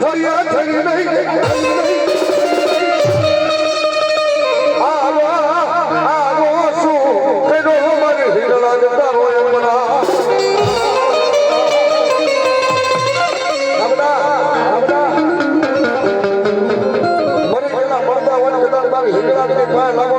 ધરિયા ધરી નહીં આવો આવો, શું? તેનો મારી હિરલા જતા હોય મના મારી હિરલા ને પાય લાગો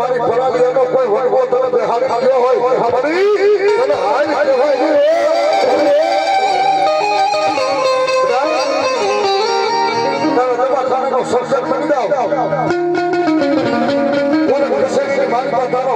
તમારી પરાગીઓનો કોઈ વર્ગો તમે બેહાડી આવ્યો હોય ખબરી અને હાલ કહેવાય સર્જન બની જાઓ. મારી માતાનો